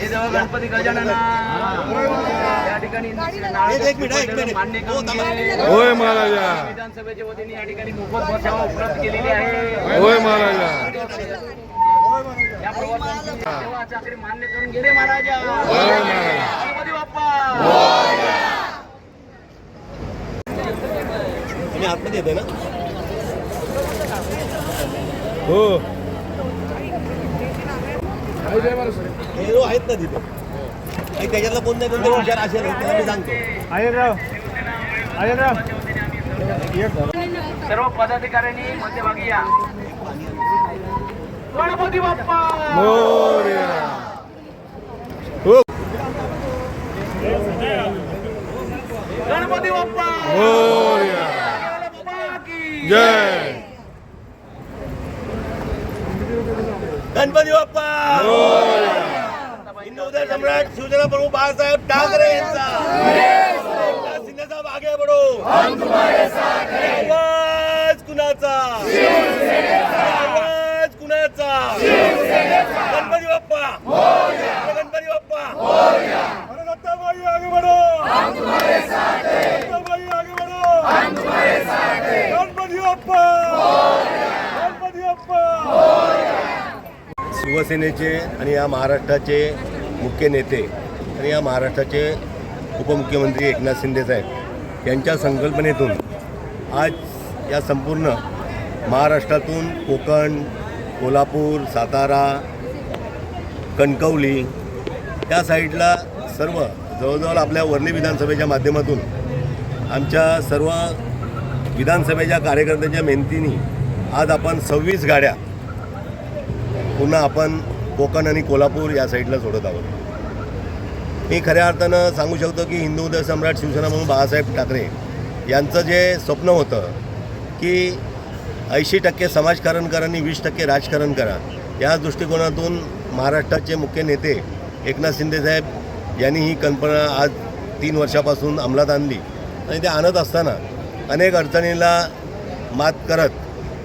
हे जेव्हा गणपती गजानना. या ठिकाणी एक मिनिट, एक मिनिट. मान्य हो. होय महाराजा. विधानसभेच्या वतीने या ठिकाणी मोफत बस सेवा उपलब्ध केलेली आहे. होय महाराजा. या प्रवाशांची सेवा चाकरी मान्य करून गेले महाराजा. होय महाराजा. गणपती बाप्पा. तुम्ही आतमध्ये येते ना? हो. हिरो आहेत ना तिथे. आणि त्याच्यातला कोण नाही कोणतरी हुशार असेल त्याला मी सांगतो. सर्व पदाधिकाऱ्यांनी मध्यभागी या. गणपती बाप्पा! मोरया. हो. गणपती बाप्पा! मोरया. बाप्पा की जय. गणपती बाप्पा! उदय सम्राट शिवसेना प्रमुख बाळासाहेब ठाकरे यांचा. एकनाथ शिंदे साहेब आगे बढो. आवाज कुणाचा? आवाज कुणाचा? गणपती बाप्पा. गणपती बाप्पा. अरे दत्ताबाई आगे बढो. दत्ताबाई आगे बढो. गणपती बाप्पा. गणपती बाप्पा. शिवसेनेचे आणि या महाराष्ट्राचे मुख्य नेते आणि या महाराष्ट्राचे उपमुख्यमंत्री एकनाथ शिंदे साहेब यांच्या संकल्पनेतून आज या संपूर्ण महाराष्ट्रातून कोकण कोल्हापूर सातारा कणकवली या साईडला सर्व जवळजवळ आपल्या वर्णी विधानसभेच्या माध्यमातून आमच्या सर्व विधानसभेच्या कार्यकर्त्यांच्या मेहनतीने आज आपण सव्वीस गाड्या पुन्हा आपण कोकण आणि कोल्हापूर या साईडला सोडत आहोत. मी खऱ्या अर्थानं सांगू शकतो की हिंदू उदय सम्राट शिवसेना म्हणून बाळासाहेब ठाकरे यांचं जे स्वप्न होतं की ऐंशी टक्के समाजकारण करा आणि वीस टक्के राजकारण करा या दृष्टिकोनातून महाराष्ट्राचे मुख्य नेते एकनाथ शिंदेसाहेब यांनी ही कल्पना आज तीन वर्षापासून अंमलात आणली. आणि ते आणत असताना अनेक अडचणीला मात करत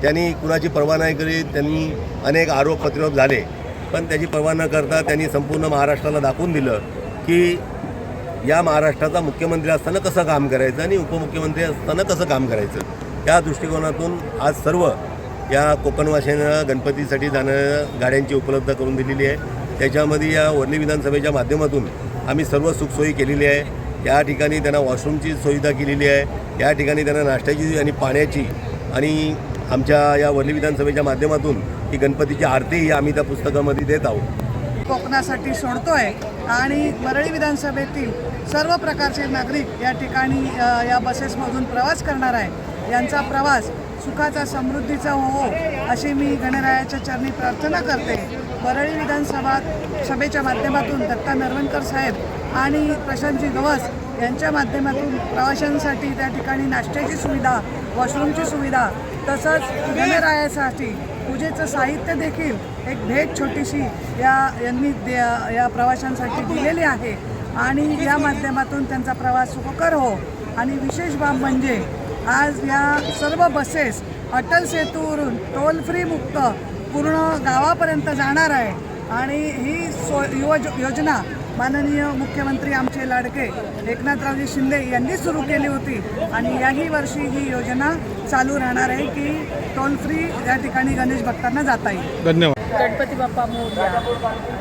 त्यांनी कुणाची पर्वा नाही करीत त्यांनी अनेक आरोप प्रतिरोध झाले. पण त्याची पर्वा न करता त्यांनी संपूर्ण महाराष्ट्राला दाखवून दिलं की या महाराष्ट्राचा मुख्यमंत्री असताना कसं काम करायचं आणि उपमुख्यमंत्री असताना कसं काम करायचं. या दृष्टिकोनातून आज सर्व या कोकणवासियांना गणपतीसाठी जाणं गाड्यांची उपलब्ध करून दिलेली आहे. त्याच्यामध्ये या वर्णी विधानसभेच्या माध्यमातून आम्ही सर्व सुखसोयी केलेली आहे. या ठिकाणी त्यांना वॉशरूमची सुविधा केलेली आहे. या ठिकाणी त्यांना नाश्त्याची आणि पाण्याची आणि आमच्या या वर्णी विधानसभेच्या माध्यमातून की गणपतीची आरतीही आम्ही त्या पुस्तकामध्ये देत आहोत. कोकणासाठी सोडतोय आणि वरळी विधानसभेतील सर्व प्रकारचे नागरिक या ठिकाणी या बसेसमधून प्रवास करणार आहे यांचा प्रवास सुखाचा समृद्धीचा हो अशी मी गणरायाच्या चरणी प्रार्थना करते. वरळी विधानसभा सभेच्या माध्यमातून दत्ता नरवणकर साहेब आणि प्रशांतजी गवस यांच्या माध्यमातून प्रवाशांसाठी त्या ठिकाणी नाश्त्याची सुविधा वॉशरूमची सुविधा तसंच गणरायासाठी पूजेचं साहित्य देखील एक भेट छोटीशी या यांनी दे- या प्रवाशांसाठी दिलेली आहे. आणि या माध्यमातून त्यांचा प्रवास सुखकर हो. आणि विशेष बाब म्हणजे आज या सर्व बसेस अटल सेतूवरून टोल फ्री मुक्त पूर्ण गावापर्यंत जाणार आहे. आणि ही सो योज योजना माननीय मुख्यमंत्री आमचे लाडके एकनाथरावजी शिंदे यांनी सुरू केली होती. आणि याही वर्षी ही योजना चालू राहणार आहे की टोल फ्री या ठिकाणी गणेश भक्तांना जाता येईल. धन्यवाद. गणपती बाप्पा मोरया.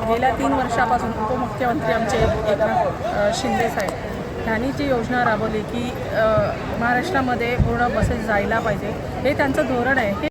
गेल्या तीन वर्षापासून उपमुख्यमंत्री आमचे एकनाथ शिंदे साहेब. यांनी जी योजना राबवली की महाराष्ट्रामध्ये पूर्ण बसेस जायला पाहिजे. हे त्यांचं धोरण आहे. हे